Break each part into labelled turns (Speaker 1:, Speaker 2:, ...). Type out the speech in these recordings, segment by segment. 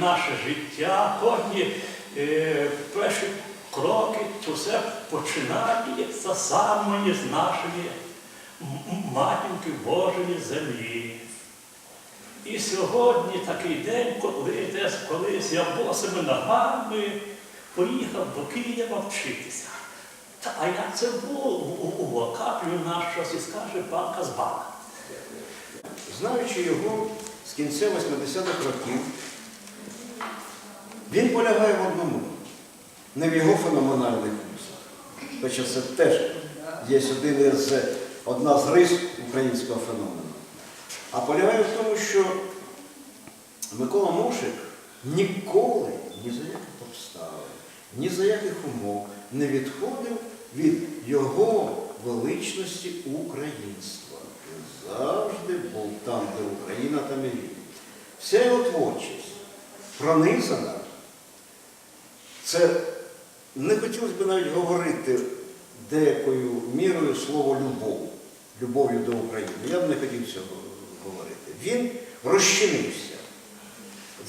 Speaker 1: наше життя, кожні е, перші кроки, то все починається саме з нашої матінки Божої землі. І сьогодні такий день, коли десь колись я босими ногами поїхав до Києва вчитися. Та а як це було у наш щось і скаже пан Казбак.
Speaker 2: Знаючи його з кінця 80-х років, він полягає в одному, не в його феноменальних вкусах. Хоча це теж є один із, одна з рис українського феномену. А полягає в тому, що Микола Мошик ніколи ні за яких обставин, ні за яких умов не відходив від його величності українства. Він завжди був там, де Україна, там і він. Вся його творчість пронизана. Це не хотілося б навіть говорити деякою мірою слово любов, любов'ю до України. Я б не хотів цього говорити. Він розчинився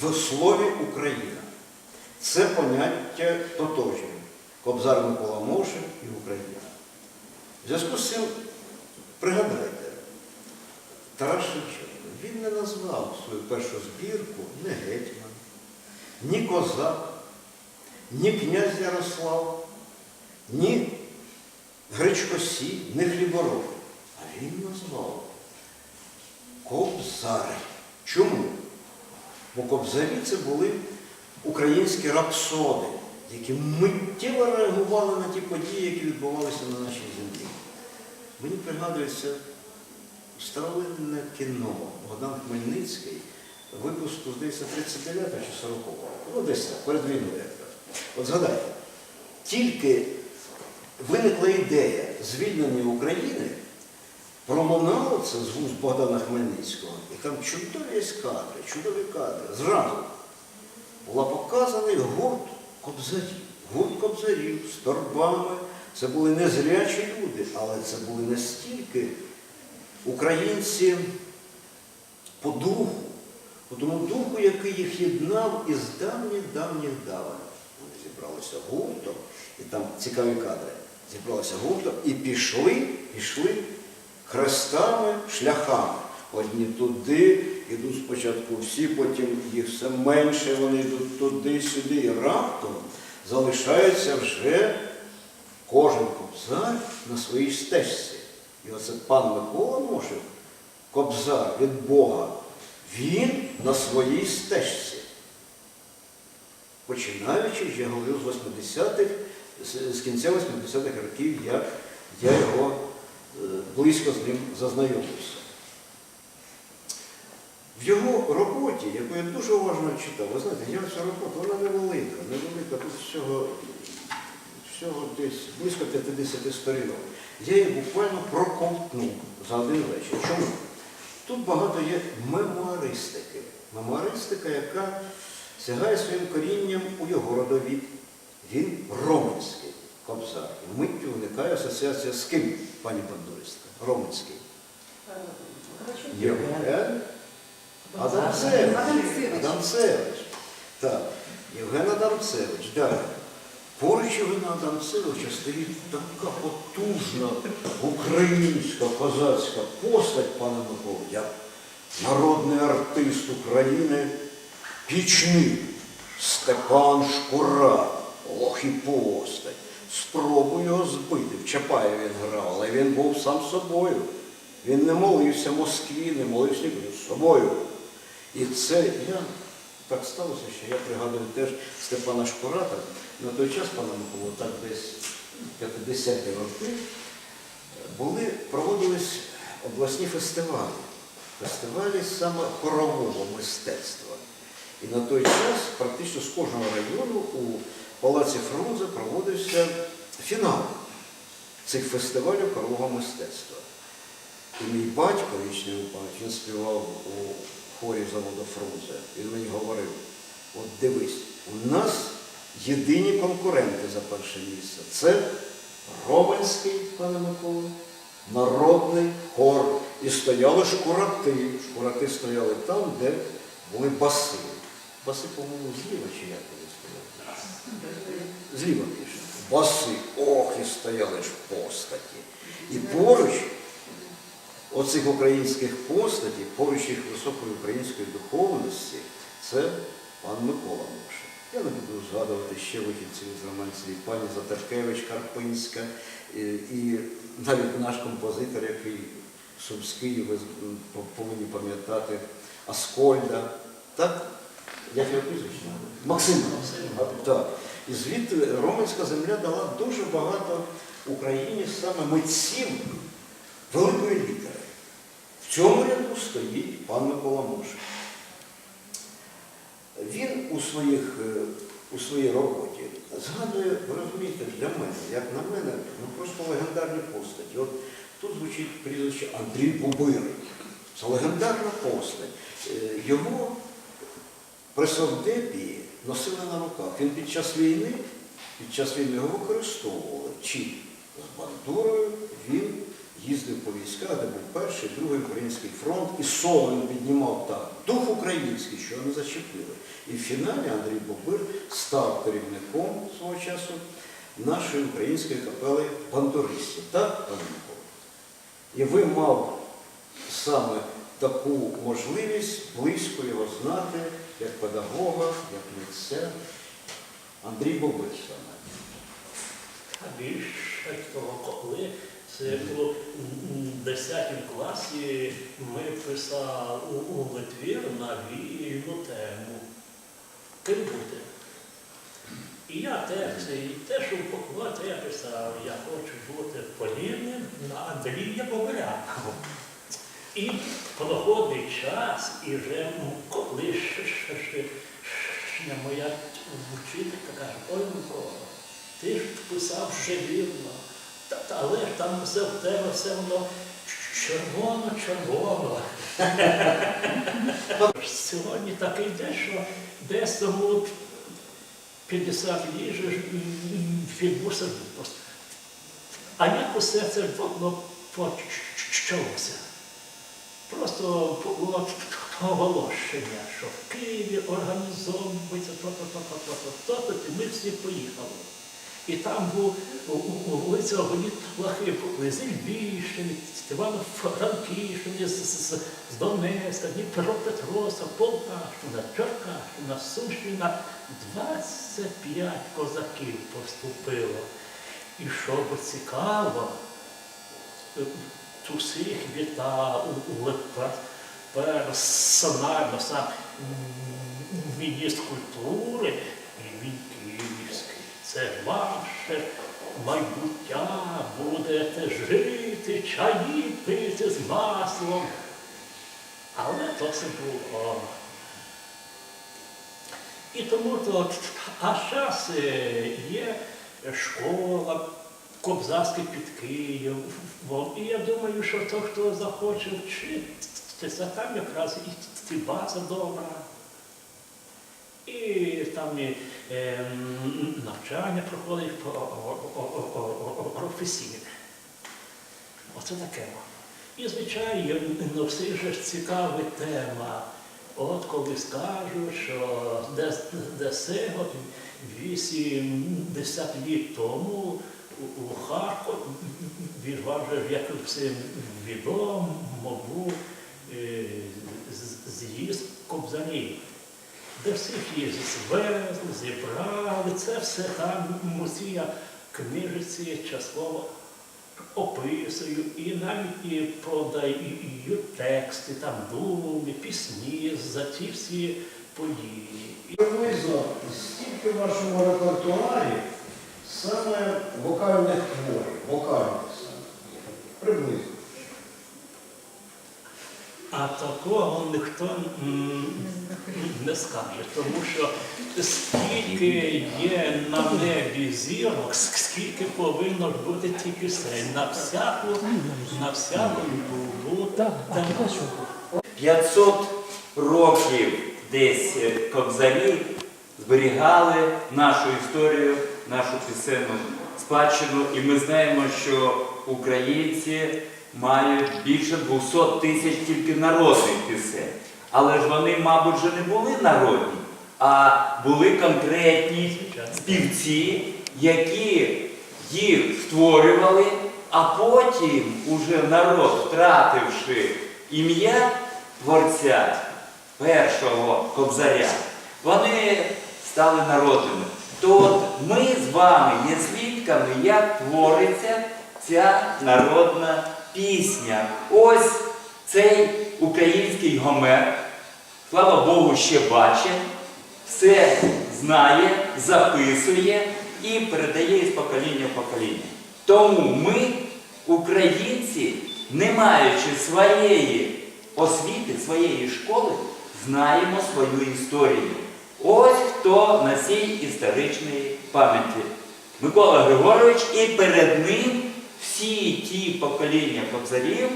Speaker 2: в слові Україна. Це поняття тотожнє. Кобзар Микола Мошин і Україна. В зв'язку з цим пригадайте, Тарас Шевченко, він не назвав свою першу збірку ні гетьман, ні козак, ні князь Ярослав, ні Гречкосій, ні хлібороб. А він назвав Кобзар. Чому? Бо кобзарі це були українські рапсоди, які миттєво реагували на ті події, які відбувалися на нашій землі. Мені пригадується старовинне кіно Богдан Хмельницький, випуску, здається, 39 чи 40 ну десь так, перед війною. От згадайте, тільки виникла ідея звільнення України, пролунало це з вуст Богдана Хмельницького, і там чудові кадри, чудові кадри. Зразу була показаний гурт кобзарів. Гурт кобзарів з торбами. Це були незрячі люди, але це були настільки українці по духу, по тому духу, який їх єднав із давніх-давніх давен. Вони зібралися гуртом, і там цікаві кадри. Зібралися гуртом і пішли, пішли хрестами, шляхами. Одні туди, йдуть спочатку всі, потім їх все менше, вони йдуть туди, сюди, і раптом залишається вже кожен кобзар на своїй стежці. І оце пан Микола Мошик, кобзар від Бога, він на своїй стежці. Починаючи, я говорю, з 80-х, з- кінця 80-х років, як я його е, близько з ним зазнайомився. В його роботі, яку я дуже уважно читав, ви знаєте, я цю роботу, вона невелика, невелика, тут всього, всього десь близько 50 сторінок. Я її буквально проковтнув за один вечір. Чому? Тут багато є мемуаристики. Мемуаристика, яка сягає своїм корінням у його родовід. Він романський кобзар. І миттю виникає асоціація з ким, пані Бандуристка? Романський. Євген Адамцевич.
Speaker 3: Адамцевич.
Speaker 2: Так, Євген Адамцевич. Далі. Поруч Євгена Адамцевича стоїть така потужна українська козацька постать, пане Микола, як народний артист України, пічник Степан Шкура. Ох і постать. Спробуй його збити. В Чапаєві він грав, але він був сам собою. Він не молився Москві, не молився з собою. І це я так сталося, що я пригадую теж Степана Шкурата. На той час, пане Миколо, так десь 50-ті роки, були, проводились обласні фестивалі. Фестивалі саме хорового мистецтва. І на той час практично з кожного району у Палаці Фрунзе проводився фінал цих фестивалів хорового мистецтва. І мій батько, вічний пам'ять, він співав у хорі заводу Фрунзе. Він мені говорив, от дивись, у нас єдині конкуренти за перше місце. Це Романський, пане Микола, народний хор. І стояли шкурати. Шкурати стояли там, де були баси. Баси, по-моєму, зліва чи як вони стояли? Зліва пише. Баси, ох, і стояли ж постаті. І поруч оцих українських постатей, поруч їх високої української духовності, це пан Микола Муша. Я не буду згадувати ще вихідців з романців, пані Затаркевич, Карпинська, і, і навіть наш композитор, який Сумський, ви повинні пам'ятати, Аскольда. Так? Як його прізвище? Максим. Так. І звідти Романська земля дала дуже багато Україні саме митців великої літери. В цьому ряду стоїть пан Микола Муша. Він у, своїх, е, у своїй роботі згадує, ви розумієте, для мене, як на мене, ну просто легендарні постаті. От тут звучить прізвище Андрій Бубирий. Це легендарна постать. Е, Його при совдепі носили на руках. Він під час війни, під час війни його використовували. Чи з бандурою він їздив по військах, де був перший, другий український фронт, і солом піднімав так дух український, що вони зачепили. І в фіналі Андрій Бобир став керівником свого часу нашої української капели бандуристів. Так, пане? І ви мав саме таку можливість близько його знати, педагога, як митця. Андрій Бобир саме.
Speaker 1: А більше того, коли це було в 10 класі, ми писали у, Литві на вільну тему. Ким бути? І я теж, і те, що покладі я писав, я хочу бути подібним на Андрія Бобиря. І проходить час, і вже ну, коли ще, ще, ще, ще моя вчителька каже, ой, Микола, ти ж писав вже вірно, та, але ж там все в тебе все воно червоно-червоно. Сьогодні такий день, що десь тому 50 їжі відбувся випуск. А як усе це воно почалося? Просто було оголошення, що в Києві організовується то-то, то-то, і ми всі поїхали. І там був у Лахи, з Львівщини, з Івано-Франківщини, з, Донецька, Дніпропетровська, Полтавщина, Черкащина, Сумщина. 25 козаків поступило. І що цікаво, усіх вітав персонально сам міністр культури і київський. Це ваше майбуття, будете жити, чаї пити з маслом. Але то все було. І тому то, а зараз є школа Кобзарський під Києвом. І я думаю, що то, хто захоче вчитися, там якраз і база добра. І там і, е, навчання проходить професійне. Оце таке. І, звичайно, ну, всіх же ж цікава тема. От коли скажуть, що десь десь 80 літ тому у, Харкові відважив, як всім відомо, був е, з'їзд кобзарів, де всіх їх звезли, зібрали, це все там мусія книжиці частково описую. І навіть і продаю тексти, там думи, пісні за ці всі події.
Speaker 2: Скільки в вашому репертуарі саме вокальних творів, вокальних саме? Приблизно.
Speaker 1: А такого ніхто не скаже, тому що скільки є на небі зірок, скільки повинно бути ті пісень на всяку, на всяку було
Speaker 3: 500 років десь е, кобзарі зберігали нашу історію, нашу пісенну спадщину, і ми знаємо, що українці мають більше 200 тисяч тільки народних пісень. Але ж вони, мабуть, вже не були народні. а були конкретні співці, які їх створювали, а потім уже народ, втративши ім'я творця першого кобзаря, вони стали народними. То ми з вами є свідками, як твориться ця народна пісня. Ось цей український гомер, слава Богу, ще бачить, все знає, записує і передає із покоління в покоління. Тому ми, українці, не маючи своєї освіти, своєї школи, знаємо свою історію. Ось хто носій історичної пам'яті. Микола Григорович і перед ним всі ті покоління кобзарів,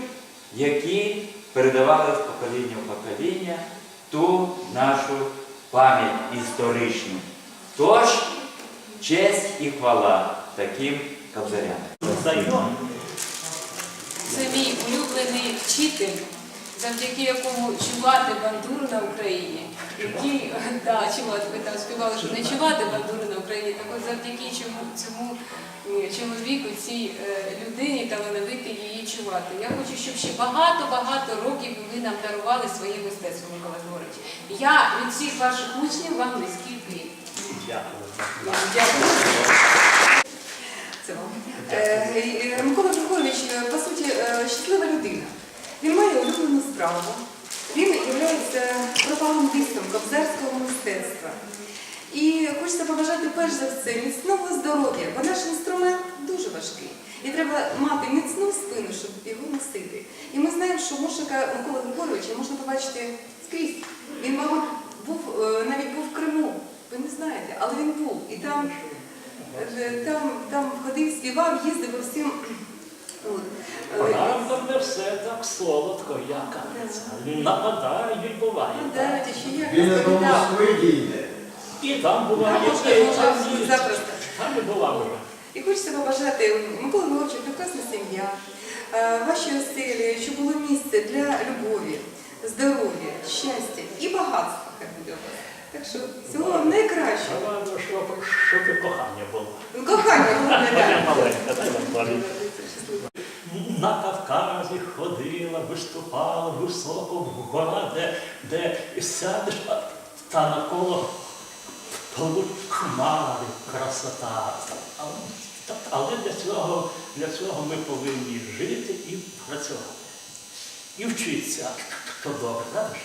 Speaker 3: які передавали з покоління в покоління ту нашу пам'ять історичну. Тож, честь і хвала таким кобзарям.
Speaker 4: Це мій улюблений вчитель, завдяки якому чувати бандуру на Україні. Який, да, чувати, ви там співали, що не чувати бандуру на Україні, так от завдяки чому, цьому чоловіку, цій е, людині талановити її чувати. Я хочу, щоб ще багато-багато років ви нам дарували своє мистецтво, Микола Григорович. Я від всіх ваших учнів вам низький вклін.
Speaker 1: Дякую.
Speaker 4: Дякую. Це вам. Е, е, Микола Григорович, по суті, щаслива людина. Він має улюблену справу. Він є пропагандистом кобзарського мистецтва. І хочеться побажати перш за все міцного здоров'я, бо наш інструмент дуже важкий. І треба мати міцну спину, щоб його носити. І ми знаємо, що Мушика Микола Григоровича можна побачити скрізь. Він, мабуть, був е, навіть був в Криму. Ви не знаєте, але він був. І там, е, там, там ходив, співав, їздив по всім. От. Е,
Speaker 1: Правда, не все так солодко, як кажеться. Нападають, буває.
Speaker 2: Він до. Москви дійде.
Speaker 1: І там буває, і там ні.
Speaker 4: запросто.
Speaker 1: Там і була.
Speaker 4: І хочеться побажати Микола Григоровичу, прекрасна сім'я, е, вашій оселі, щоб було місце для любові, здоров'я, щастя і багатства, буде у вас. Так що всього вам найкращого.
Speaker 1: Правда, щоб, щоб і кохання було.
Speaker 4: Ну, Кохання головне, так.
Speaker 1: маленька, виступала високо гора, де, де сядеш, та навколо хмари, красота. Але, для цього, для цього ми повинні жити і працювати. І вчитися, хто добре, правда?